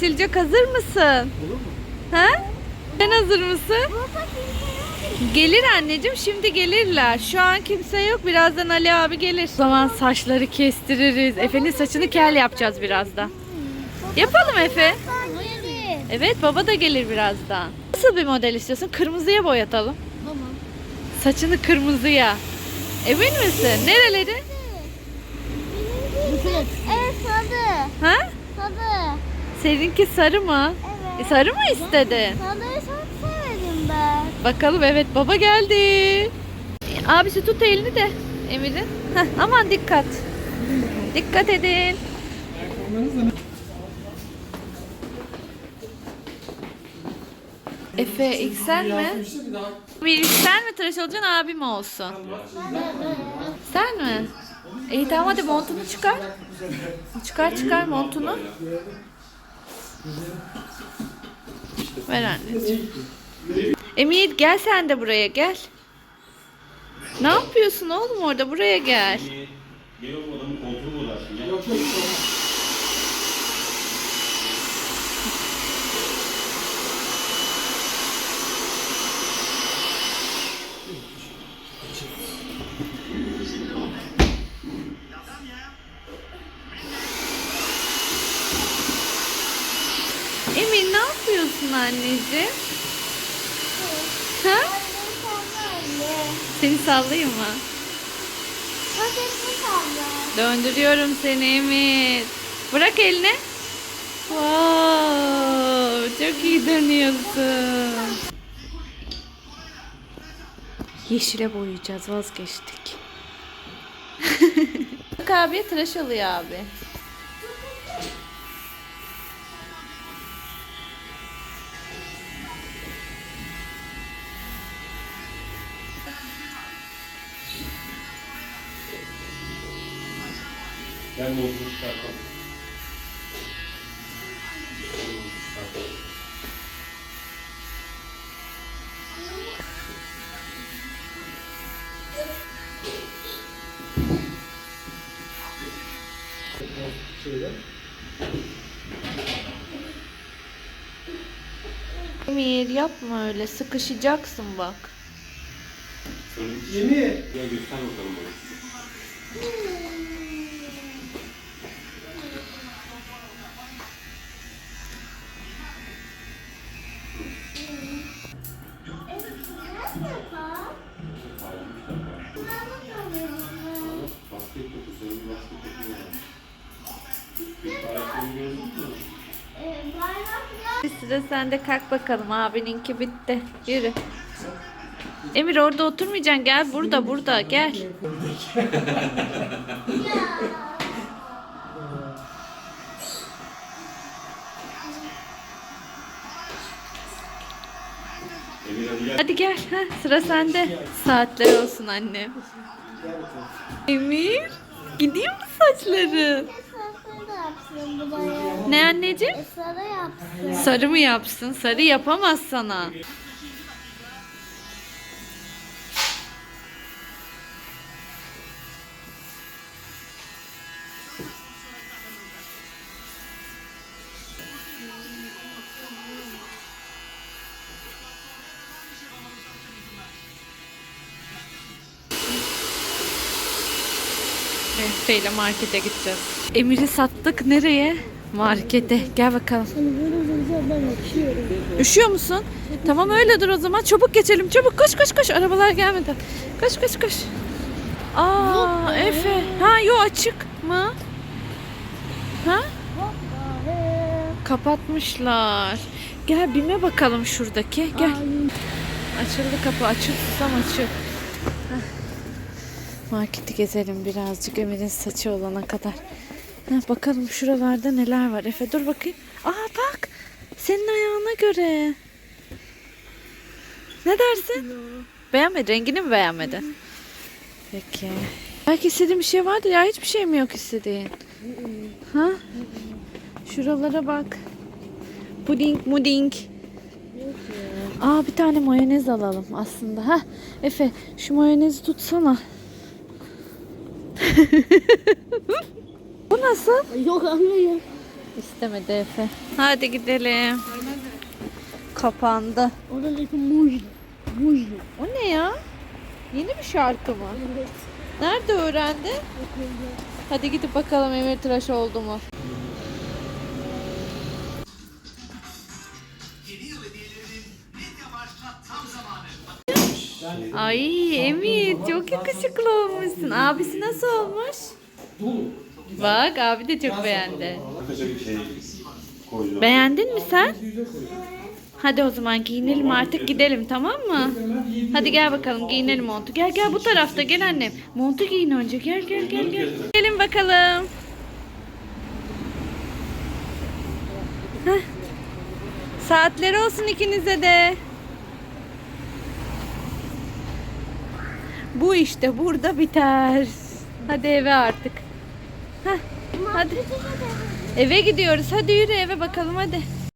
silecek hazır mısın? Ha? Sen hazır mısın? Gelir anneciğim şimdi gelirler. Şu an kimse yok. Birazdan Ali abi gelir. O zaman saçları kestiririz. Efe'nin saçını kel yapacağız birazdan. Yapalım Efe. Evet baba da gelir birazdan. Nasıl bir model istiyorsun? Kırmızıya boyatalım. Tamam. Saçını kırmızıya. Emin misin? Nereleri? Evet sarı. Ha? Sarı. Seninki sarı mı? Evet. E, sarı mı istedin? Sarıyı çok severim ben. Bakalım evet baba geldi. Abisi tut elini de Emir'in. Aman dikkat. Dikkat edin. Efe ilk sen mi? Bir ilk sen mi tıraş olacaksın abi mi olsun? Sen mi? İyi tamam hadi montunu çıkar. Çıkar çıkar montunu. Ver anneciğim. Emir gel sen de buraya gel. Ne yapıyorsun oğlum orada? Buraya gel. Gel oğlum adamın koltuğu mu uğraşsın ya? Emir ne yapıyorsun anneciğim? Ha? Seni sallayayım mı? Döndürüyorum seni Emir. Bırak elini. Wow, çok iyi dönüyorsun. Yeşile boyayacağız vazgeçtik. Bak abi tıraş oluyor abi. Ben montumu çıkartmam. Emir yapma öyle sıkışacaksın bak. Yeni. Ya göster bakalım bana. Sıra sende kalk bakalım abininki bitti. Yürü. Emir orada oturmayacaksın gel burada burada gel. Hadi gel. Ha, sıra sende. Saatler olsun annem. Emir gidiyor mu saçları? Yapsın bu. Ne anneciğim? Sarı yapsın. Sarı mı yapsın? Sarı yapamaz sana. Efe ile markete gideceğiz. Emir'i sattık nereye? Markete. Gel bakalım. Üşüyor musun? Tamam öyle dur o zaman. Çabuk geçelim. Çabuk koş koş koş. Arabalar gelmedi. Koş koş koş. Aa Efe. Ha yo açık mı? Ha? Kapatmışlar. Gel bime bakalım şuradaki. Gel. Açıldı kapı. Açıl susam. Heh. Marketi gezelim birazcık Emir'in saçı olana kadar. Heh, bakalım şuralarda neler var. Efe dur bakayım. Aa bak. Senin ayağına göre. Ne dersin? Beğenmedi. Rengini mi beğenmedin? Peki. Belki istediğin bir şey vardır ya. Hiçbir şey mi yok istediğin? Ha? Şuralara bak. Puding, muding. Aa bir tane mayonez alalım aslında. Ha Efe şu mayonezi tutsana. Bu nasıl? Yok anne ya. İstemedi Efe. Hadi gidelim. Kapandı. Oradaki mujlu. Mujlu. O ne ya? Yeni bir şarkı mı? Evet. Nerede öğrendi? Hadi gidip bakalım Emir tıraş oldu mu? Ay Emir çok yakışıklı olmuşsun. Abisi nasıl olmuş? Bak abi de çok beğendi. Şey. Beğendin mi sen? Hadi o zaman giyinelim artık gidelim tamam mı? Hadi gel bakalım giyinelim montu. Gel gel bu tarafta gel annem. Montu giyin önce gel gel gel gel. Gelin bakalım. Heh. Saatleri olsun ikinize de. Bu işte burada biter. Hadi eve artık. Heh. Hadi. Eve gidiyoruz. Hadi yürü eve bakalım hadi.